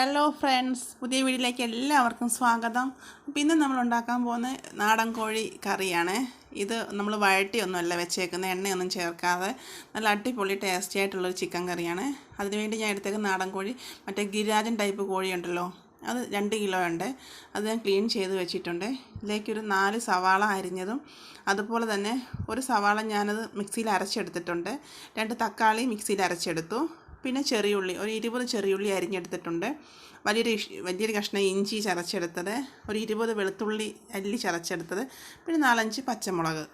Hello friends പുതിയ വീട്ടിലേക്ക് എല്ലാവർക്കും സ്വാഗതം. അപ്പോൾ ഇന്ന് നമ്മൾ ഉണ്ടാക്കാൻ പോകുന്ന നാടൻ കോഴി കറിയാണ്. ഇത് നമ്മൾ വഴട്ടിയൊന്നുമല്ല വെച്ചേക്കുന്നത് എണ്ണയൊന്നും ചേർക്കാതെ നല്ല അടിപൊളി ടേസ്റ്റി ആയിട്ടുള്ളൊരു ചിക്കൻ കറിയാണ്. അതിനുവേണ്ടി ഞാൻ എടുത്തേക്കുന്ന നാടൻ കോഴി മറ്റേ ഗിരിരാജൻ ടൈപ്പ് കോഴിയുണ്ടല്ലോ അത് രണ്ട് കിലോ ഉണ്ട്. അത് ഞാൻ ക്ലീൻ ചെയ്ത് വെച്ചിട്ടുണ്ട്. ഇതിലേക്കൊരു നാല് സവാള അരിഞ്ഞതും അതുപോലെ തന്നെ ഒരു സവാള ഞാനത് മിക്സിയിൽ അരച്ചെടുത്തിട്ടുണ്ട്. രണ്ട് തക്കാളി മിക്സിയിൽ അരച്ചെടുത്തു. പിന്നെ ചെറിയുള്ളി ഒരു ഇരുപത് ചെറിയുള്ളി അരിഞ്ഞെടുത്തിട്ടുണ്ട്. വലിയൊരു വലിയൊരു കഷ്ണം ഇഞ്ചി ചതച്ചെടുത്തത് ഒരു ഇരുപത് വെളുത്തുള്ളി അല്ലി ചതച്ചെടുത്തത് പിന്നെ നാലഞ്ച് പച്ചമുളക്.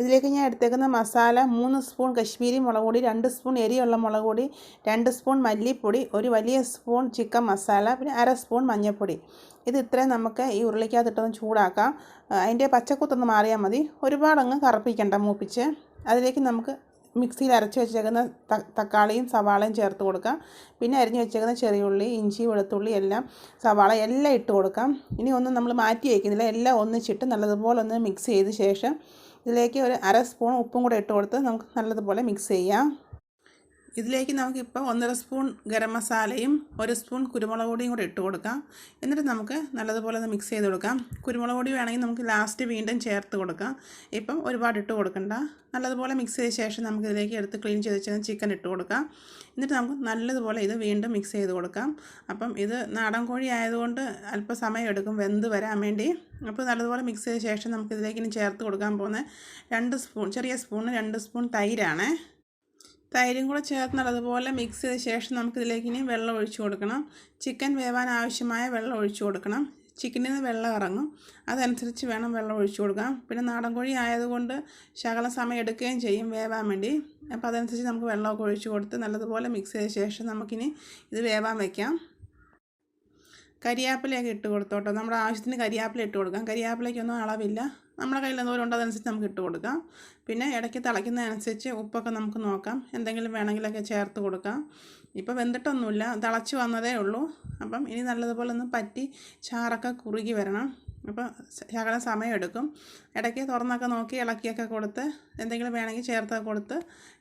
ഇതിലേക്ക് ഞാൻ എടുത്തേക്കുന്ന മസാല മൂന്ന് സ്പൂൺ കശ്മീരി മുളക് പൊടി രണ്ട് സ്പൂൺ എരിയുള്ള മുളക് പൊടി രണ്ട് സ്പൂൺ മല്ലിപ്പൊടി ഒരു വലിയ സ്പൂൺ ചിക്കൻ മസാല പിന്നെ അര സ്പൂൺ മഞ്ഞൾപ്പൊടി. ഇത് ഇത്രയും നമുക്ക് ഈ ഉരുളിക്കകത്തിട്ടൊന്ന് ചൂടാക്കാം. അതിന്റെ പച്ചക്കുത്തൊന്ന് മാറിയാൽ മതി. ഒരുപാടങ്ങ് കറുപ്പിക്കണ്ട മൂപ്പിച്ച്. അതിലേക്ക് നമുക്ക് മിക്സിയിൽ അരച്ച് വെച്ചേക്കുന്ന തക്കാളിയും സവാളയും ചേർത്ത് കൊടുക്കാം. പിന്നെ അരിഞ്ഞ് വെച്ചേക്കുന്ന ചെറിയുള്ളി ഇഞ്ചി വെളുത്തുള്ളി എല്ലാം സവാള എല്ലാം ഇട്ട് കൊടുക്കാം. ഇനി ഒന്നും നമ്മൾ മാറ്റി വയ്ക്കുന്നില്ല. എല്ലാം ഒന്നിച്ചിട്ട് നല്ലതുപോലെ ഒന്ന് മിക്സ് ചെയ്ത ശേഷം ഇതിലേക്ക് ഒരു അര സ്പൂൺ ഉപ്പും കൂടെ ഇട്ട് കൊടുത്ത് നമുക്ക് നല്ലതുപോലെ മിക്സ് ചെയ്യാം. ഇതിലേക്ക് നമുക്കിപ്പോൾ ഒന്നര സ്പൂൺ ഗരം മസാലയും ഒരു സ്പൂൺ കുരുമുളക് പൊടിയും കൂടി ഇട്ട് കൊടുക്കാം. എന്നിട്ട് നമുക്ക് നല്ലതുപോലെ ഒന്ന് മിക്സ് ചെയ്ത് കൊടുക്കാം. കുരുമുളക് പൊടി വേണമെങ്കിൽ നമുക്ക് ലാസ്റ്റ് വീണ്ടും ചേർത്ത് കൊടുക്കാം. ഇപ്പം ഒരുപാട് ഇട്ട് കൊടുക്കണ്ട. നല്ലതുപോലെ മിക്സ് ചെയ്ത ശേഷം നമുക്ക് ഇതിലേക്ക് എടുത്ത് ക്ലീൻ ചെയ്ത് വെച്ചാൽ ചിക്കൻ ഇട്ട് കൊടുക്കാം. എന്നിട്ട് നമുക്ക് നല്ലതുപോലെ ഇത് വീണ്ടും മിക്സ് ചെയ്ത് കൊടുക്കാം. അപ്പം ഇത് നാടൻ കോഴി ആയതുകൊണ്ട് അല്പം സമയം എടുക്കും വെന്ത് വരാൻ വേണ്ടി. അപ്പോൾ നല്ലതുപോലെ മിക്സ് ചെയ്ത ശേഷം നമുക്ക് ഇതിലേക്ക് ഇനി ചേർത്ത് കൊടുക്കാൻ പോകുന്ന രണ്ട് സ്പൂൺ ചെറിയ സ്പൂണ് രണ്ട് സ്പൂൺ തൈരാണ്. തൈരും കൂടെ ചേർത്ത് അതുപോലെ മിക്സ് ചെയ്ത ശേഷം നമുക്കിതിലേക്ക് ഇനി വെള്ളം ഒഴിച്ചു കൊടുക്കണം. ചിക്കൻ വേവാൻ ആവശ്യമായ വെള്ളം ഒഴിച്ചു കൊടുക്കണം. ചിക്കനിൽ നിന്ന് വെള്ളം ഇറങ്ങും. അതനുസരിച്ച് വേണം വെള്ളം ഒഴിച്ചു കൊടുക്കാം പിന്നെ നാടൻ കോഴി ആയതുകൊണ്ട് ശകലം സമയം എടുക്കുകയും ചെയ്യും വേവാൻ വേണ്ടി. അപ്പോൾ അതനുസരിച്ച് നമുക്ക് വെള്ളമൊക്കെ ഒഴിച്ചു കൊടുത്ത് നല്ലതുപോലെ മിക്സ് ചെയ്ത ശേഷം നമുക്കിനി ഇത് വേവാൻ വയ്ക്കാം കരിയാപ്പിലയൊക്കെ ഇട്ട് കൊടുത്തോട്ടോ. നമ്മുടെ ആവശ്യത്തിന് കരിയാപ്പില ഇട്ട് കൊടുക്കാം. കരിയാപ്പിലയ്ക്കൊന്നും അളവില്ല. നമ്മുടെ കയ്യിൽ എന്തോരം ഉണ്ടോ അതനുസരിച്ച് നമുക്ക് ഇട്ട് കൊടുക്കാം. പിന്നെ ഇടയ്ക്ക് തിളയ്ക്കുന്നതനുസരിച്ച് ഉപ്പൊക്കെ നമുക്ക് നോക്കാം. എന്തെങ്കിലും വേണമെങ്കിലൊക്കെ ചേർത്ത് കൊടുക്കാം. ഇപ്പോൾ വെന്തിട്ടൊന്നുമില്ല. തിളച്ച് വന്നതേ ഉള്ളൂ. അപ്പം ഇനി നല്ലതുപോലെ ഒന്ന് പറ്റി ചാറൊക്കെ കുറുകി വരണം. അപ്പോൾ ശകലം സമയം എടുക്കും. ഇടയ്ക്ക് തുറന്നൊക്കെ നോക്കി ഇളക്കിയൊക്കെ കൊടുത്ത് എന്തെങ്കിലും വേണമെങ്കിൽ ചേർത്തൊക്കെ കൊടുത്ത്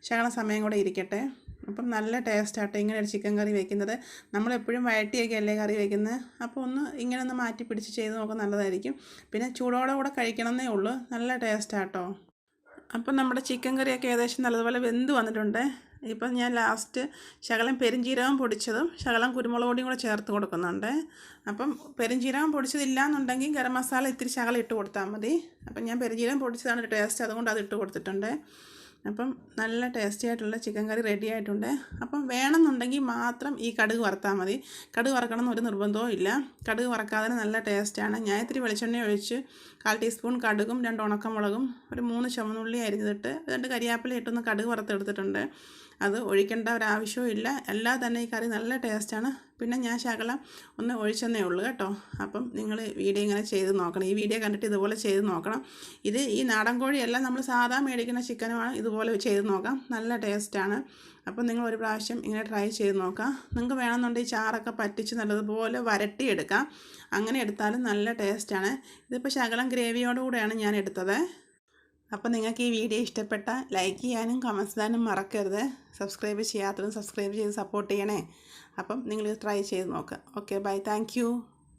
ശകലം സമയം കൂടെ ഇരിക്കട്ടെ. അപ്പം നല്ല ടേസ്റ്റ് ഇങ്ങനെ ഒരു ചിക്കൻ കറി വെക്കുന്നത്. നമ്മളെപ്പോഴും വഴറ്റിയൊക്കെ അല്ലേ കറി വെക്കുന്നത് അപ്പോൾ ഒന്ന് ഇങ്ങനെ ഒന്ന് മാറ്റി പിടിച്ച് ചെയ്ത് നോക്കാൻ നല്ലതായിരിക്കും. പിന്നെ ചൂടോടെ കൂടെ കഴിക്കണമെന്നേ ഉള്ളൂ. നല്ല ടേസ്റ്റ് ആട്ടോ അപ്പം നമ്മുടെ ചിക്കൻ കറിയൊക്കെ ഏകദേശം നല്ലതുപോലെ വെന്ത് വന്നിട്ടുണ്ട്. ഇപ്പം ഞാൻ ലാസ്റ്റ് ശകലം പെരുംജീരകം പൊടിച്ചതും ശകലം കുരുമുളക് പൊടിയും കൂടെ ചേർത്ത് കൊടുക്കുന്നുണ്ട്. അപ്പം പെരുംജീരകം പൊടിച്ചതില്ല എന്നുണ്ടെങ്കിൽ ഗരം മസാല ഇത്തിരി ശകലം ഇട്ട് കൊടുത്താൽ മതി. അപ്പം ഞാൻ പെരുംജീരകം പൊടിച്ചതാണ് ടേസ്റ്റ്. അതുകൊണ്ട് അത് ഇട്ട് കൊടുത്തിട്ടുണ്ട്. അപ്പം നല്ല ടേസ്റ്റി ആയിട്ടുള്ള ചിക്കൻ കറി റെഡി ആയിട്ടുണ്ട്. അപ്പം വേണമെന്നുണ്ടെങ്കിൽ മാത്രം ഈ കടുക് വറുത്താൽ മതി. കടുക് വറക്കണം എന്നൊരു നിർബന്ധവും ഇല്ല. കടുക് വറക്കാതെ നല്ല ടേസ്റ്റാണ് ഞാൻ ഇത്തിരി വെളിച്ചെണ്ണ ഒഴിച്ച് കാൽ ടീസ്പൂൺ കടുകും രണ്ട് ഉണക്കമുളകും ഒരു മൂന്ന് ചുമന്നുള്ളി അരിഞ്ഞിട്ട് രണ്ട് കരിയാപ്പില ഇട്ടൊന്ന് കടുക് വറുത്തെടുത്തിട്ടുണ്ട്. അത് ഒഴിക്കേണ്ട ഒരാവശ്യവും ഇല്ല. എല്ലാം തന്നെ ഈ കറി നല്ല ടേസ്റ്റാണ് പിന്നെ ഞാൻ ശകലം ഒന്ന് ഒഴിച്ചെന്നേ ഉള്ളൂ കേട്ടോ. അപ്പം നിങ്ങൾ വീഡിയോ ഇങ്ങനെ ചെയ്ത് നോക്കണം. ഈ വീഡിയോ കണ്ടിട്ട് ഇതുപോലെ ചെയ്ത് നോക്കണം. ഇത് ഈ നാടൻ കോഴിയെല്ലാം നമ്മൾ സാധാ മേടിക്കുന്ന ചിക്കനുമാണ് ഇതുപോലെ ചെയ്ത് നോക്കാം. നല്ല ടേസ്റ്റാണ് അപ്പം നിങ്ങൾ ഒരു പ്രാവശ്യം ഇങ്ങനെ ട്രൈ ചെയ്ത് നോക്കാം. നിങ്ങൾക്ക് വേണമെന്നുണ്ടെങ്കിൽ ചാറൊക്കെ പറ്റിച്ച് നല്ലതുപോലെ വരട്ടിയെടുക്കാം. അങ്ങനെ എടുത്താലും നല്ല ടേസ്റ്റാണ് ഇതിപ്പോൾ ശകലം ഗ്രേവിയോടുകൂടെയാണ് ഞാൻ എടുത്തത്. അപ്പോൾ നിങ്ങൾക്ക് ഈ വീഡിയോ ഇഷ്ടപ്പെട്ട ലൈക്ക് ചെയ്യാനും കമൻസ് ചെയ്യാനും മറക്കരുത്. സബ്സ്ക്രൈബ് ചെയ്യാത്തതും സബ്സ്ക്രൈബ് ചെയ്ത് സപ്പോർട്ട് ചെയ്യണേ. അപ്പം നിങ്ങൾ ട്രൈ ചെയ്ത് നോക്കുക ഓക്കെ ബൈ താങ്ക്